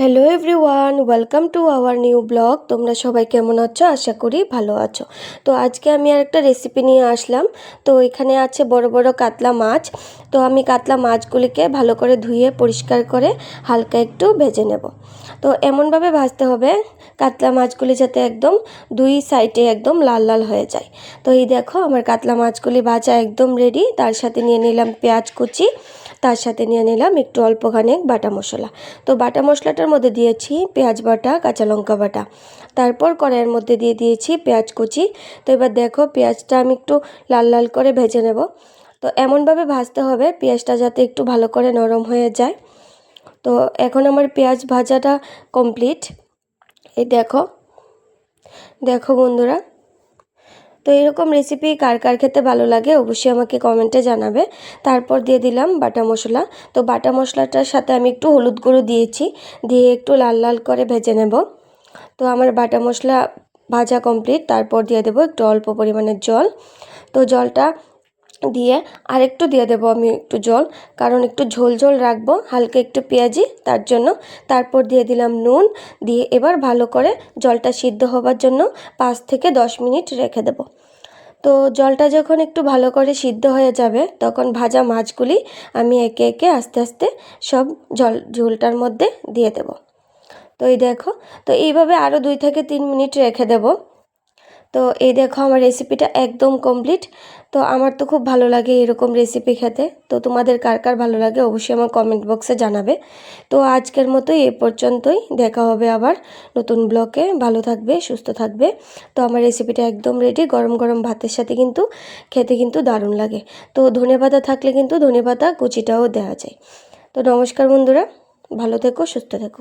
Hello everyone welcome to our new blog তোমরা সবাই কেমন আছো? আশা করি ভালো আছো। তো আজকে আমি আর একটা রেসিপি নিয়ে আসলাম। তো এখানে আছে বড় বড় কাতলা মাছ। তো আমি কাতলা মাছগুলিকে ভালো করে ধুয়ে, পরিষ্কার করে হালকা একটু ভেজে নেব। তো এমনভাবে ভাজতে হবে কাতলা মাছগুলি যাতে একদম দুই সাইডে একদম লাল লাল হয়ে যায়। তো এই দেখো, আমার কাতলা মাছগুলি ভাজা একদম রেডি তার সাথে নিয়ে নিলাম পেঁয়াজ কুচি। তার সাথে নিয়ে নিলাম একটু অল্পখানে বাটা মশলা। তো বাটা মশলাটার মধ্যে দিয়েছি পেঁয়াজ বাটা, কাঁচা লঙ্কা বাটা। তারপর কড়াইয়ের মধ্যে দিয়ে দিয়েছি পেঁয়াজ কুচি। তো এবার দেখো পেঁয়াজটা আমি একটু লাল লাল করে ভেজে নেব। তো এমনভাবে ভাজতে হবে পেঁয়াজটা যাতে একটু ভালো করে নরম হয়ে যায়। তো এখন আমার পেঁয়াজ ভাজাটা কমপ্লিট। এই দেখো দেখো বন্ধুরা। তো এরকম রেসিপি কার কার খেতে ভালো লাগে অবশ্যই আমাকে কমেন্টে জানাবে। তারপর দিয়ে দিলাম বাটা মশলা। তো বাটা মশলাটার সাথে আমি একটু হলুদ গুঁড়ো দিয়েছি, দিয়ে একটু লাল লাল করে ভেজে নেব। তো আমার বাটা মশলা ভাজা কমপ্লিট তারপর দিয়ে দেবো একটু অল্প পরিমাণের জল। তো জলটা দিয়ে আরেকটু দিয়ে দেবো আমি একটু জল, কারণ একটু ঝোল ঝোল রাখব, হালকা একটু পেঁয়াজি, তার জন্য। তারপর দিয়ে দিলাম নুন, দিয়ে এবার ভালো করে জলটা সিদ্ধ হবার জন্য পাঁচ থেকে দশ মিনিট রেখে দেবো। তো জলটা যখন একটু ভালো করে সিদ্ধ হয়ে যাবে, তখন ভাজা মাছগুলি আমি একে একে আস্তে আস্তে সব জল, ঝোলটার মধ্যে দিয়ে দেব। তো এই দেখো, তো এইভাবে আরও দুই থেকে তিন মিনিট রেখে দেবো। তো এই দেখো আমার রেসিপিটা একদম কমপ্লিট তো আমার তো খুব ভালো লাগে এরকম রেসিপি খেতে। তো তোমাদের কার কার ভালো লাগে অবশ্যই আমার কমেন্ট বক্সে জানাবে। তো আজকের মতো এই পর্যন্তই। দেখা হবে আবার নতুন ব্লকে ভালো থাকবে, সুস্থ থাকবে। তো আমার রেসিপিটা একদম রেডি গরম গরম ভাতের সাথে কিন্তু খেতে কিন্তু দারুণ লাগে। তো ধনে পাতা থাকলে কিন্তু ধনে পাতা কুচিটাও দেওয়া যায়। তো নমস্কার বন্ধুরা। ভালো থেকো, সুস্থ থেকো।